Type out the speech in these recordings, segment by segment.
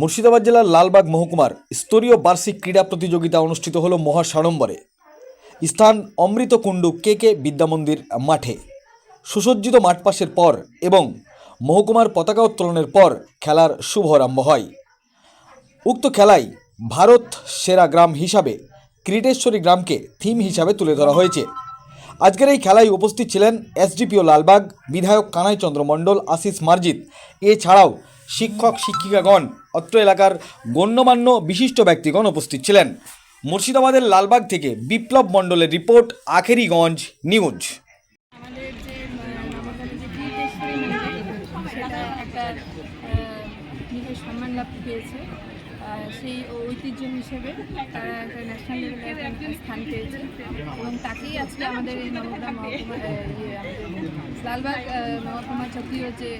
মুর্শিদাবাদ জেলার লালবাগ মহকুমার স্তরীয় বার্ষিক ক্রীড়া প্রতিযোগিতা অনুষ্ঠিত হল মহাসাড়ম্বরে। স্থান অমৃত কুণ্ডু কে কে বিদ্যামন্দির মাঠে। সুসজ্জিত মাঠ পাশের পর এবং মহকুমার পতাকা উত্তোলনের পর খেলার শুভারম্ভ হয়। উক্ত খেলায় ভারত সেরা গ্রাম হিসাবে ক্রিটেশ্বরী গ্রামকে থিম হিসাবে তুলে ধরা হয়েছে। আজকের এই খেলায় উপস্থিত ছিলেন এসডিপিও লালবাগ, বিধায়ক কানাই চন্দ্র মণ্ডল, আশিস মার্জিত। এছাড়াও শিক্ষক শিক্ষিকাগণ অত্র এলাকার গণ্যমান্য বিশিষ্ট ব্যক্তিগণ উপস্থিত ছিলেন। মুর্শিদাবাদের লালবাগ থেকে বিপ্লব মণ্ডলের রিপোর্ট, আখেরিগঞ্জ নিউজ। সম্মান লাভ পেয়েছে সেই ঐতিহ্য হিসেবে তারা একটা ন্যাশনাল লেভেলে স্থান পেয়েছে এবং তাকেই আজকে আমাদের এই নবগ্রাম মহকুমা ইয়ে লালবাগ মহকুমা চক্রীয় যে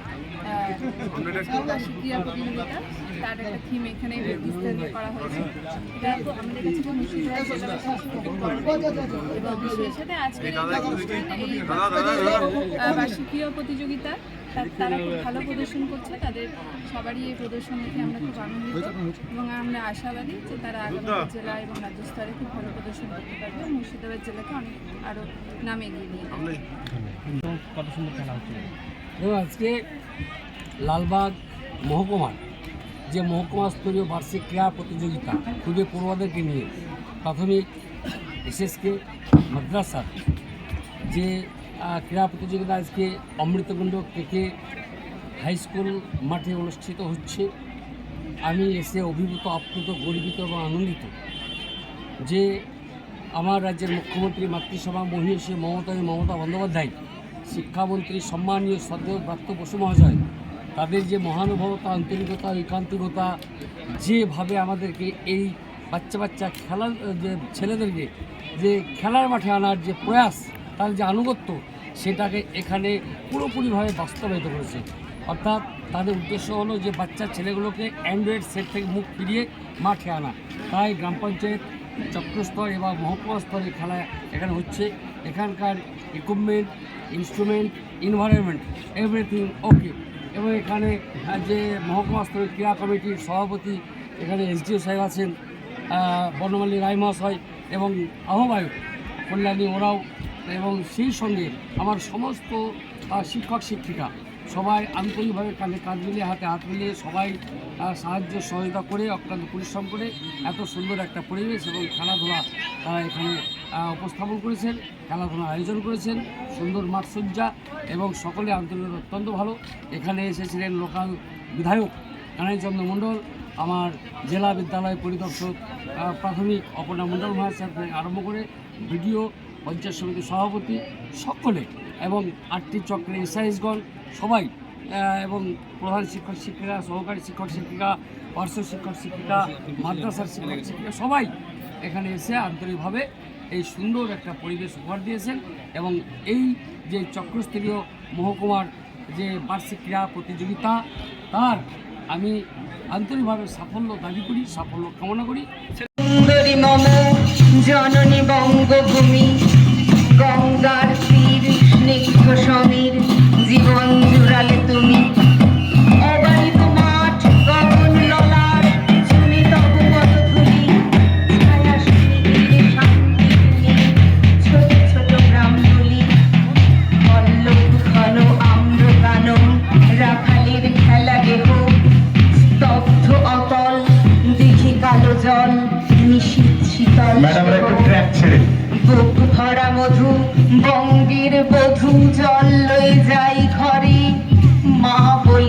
ক্রীড়া প্রতিযোগিতা তার একটা থিম এখানে বিস্তারিত করা হয়েছে এটা তো আমাদের কাছে খুব মুর্শিদাবাদ এবং সেই সাথে আজকের এই বার্ষিক প্রতিযোগিতা তারা খুব ভালো প্রদর্শন করছে তাদের সবারই এই প্রদর্শন দেখে আমরা খুব আনন্দিত। এবং আমরা আশাবাদী যে তারা আগামী জেলা এবং রাজ্য স্তরে খুব ভালো প্রদর্শন করতে পারবে এবং মুর্শিদাবাদ জেলাকে অনেক আরও নামে এগিয়ে নিয়ে কত সুন্দর খেলা হচ্ছে? এবং আজকে লালবাগ মহকুমার যে মহকুমা স্তরীয় বার্ষিক ক্রীড়া প্রতিযোগিতা খুবই পড়ুয়াদেরকে নিয়ে প্রাথমিক এসএসকে মাদ্রাসার যে ক্রীড়া প্রতিযোগিতা আজকে অমৃতকুণ্ড কেকে হাই স্কুল মাঠে অনুষ্ঠিত হচ্ছে। আমি এসে অভিভূত, আপ্লুত, গর্বিত এবং আনন্দিত যে আমার রাজ্যের মুখ্যমন্ত্রী মাতৃসভা মহিষী মমতা মমতা বন্দ্যোপাধ্যায়, শিক্ষামন্ত্রী সম্মানীয় শ্রদ্ধেয় প্রাপ্ত বসু মহাশয়, তাদের যে মহানুভবতা, আন্তরিকতা ঐকান্তিকতা যেভাবে আমাদেরকে এই বাচ্চা বাচ্চা খেলার, যে ছেলেদেরকে, যে খেলার মাঠে আনার যে প্রয়াস তার যে আনুগত্য সেটাকে এখানে পুরোপুরিভাবে বাস্তবায়িত করেছে। অর্থাৎ তাদের উদ্দেশ্য হলো যে বাচ্চা ছেলেগুলোকে অ্যান্ড্রয়েড সেট থেকে মুখ ফিরিয়ে মাঠে আনা। তাই গ্রাম পঞ্চায়েত চক্রস্তর এবং মহকুমা স্তরে খেলা এখানে হচ্ছে। এখানকার equipment instrument environment everything okay এবং এখানে যে মহকুমা স্তরের ক্রীড়া কমিটির সভাপতি এখানে এসডিও সাহেব আছেন বনমালী রায় মহাশয় এবং আহ্বায়ক কল্যাণী ওরাও এবং সেই সঙ্গে আমার সমস্ত শিক্ষক, শিক্ষিকা, সবাই আন্তরিকভাবে কাঁধে কাঁধ মিলিয়ে, হাতে হাত মিলিয়ে সবাই সাহায্য সহযোগিতা করে, অক্লান্ত পরিশ্রম করে এত সুন্দর একটা পরিবেশ এবং খেলাধুলা তারা এখানে উপস্থাপন করেছেন, খেলাধুলার আয়োজন করেছেন, সুন্দর মাঠসজ্জা এবং সকলে আন্তরিকতা অত্যন্ত ভালো। এখানে এসেছিলেন লোকাল বিধায়ক কানাইচন্দ্র মণ্ডল, আমার জেলা বিদ্যালয় পরিদর্শক প্রাথমিক অপর্ণা মণ্ডল মহাশয় আরম্ভ করে ভিডিও পঞ্চায়েত সমিতির সভাপতি সকলে এবং আটটি চক্রের এসআইএসগণ সবাই এবং প্রধান শিক্ষক শিক্ষিকা, সহকারী শিক্ষক শিক্ষিকা, পার্শ্ব শিক্ষক শিক্ষিকা, মাদ্রাসার শিক্ষক শিক্ষিকা সবাই এখানে এসে আন্তরিকভাবে এই সুন্দর একটা পরিবেশ উপহার দিয়েছেন এবং এই যে চক্রস্তরীয় মহকুমার যে বার্ষিক ক্রীড়া প্রতিযোগিতা, তার আমি আন্তরিকভাবে সাফল্য দাবি করি, সাফল্য কামনা করি। জননী বঙ্গভূমি গঙ্গার ম্যাডামরা একটু ট্র্যাক ছেড়ে জল লই যাই ঘরে। মা বলিতে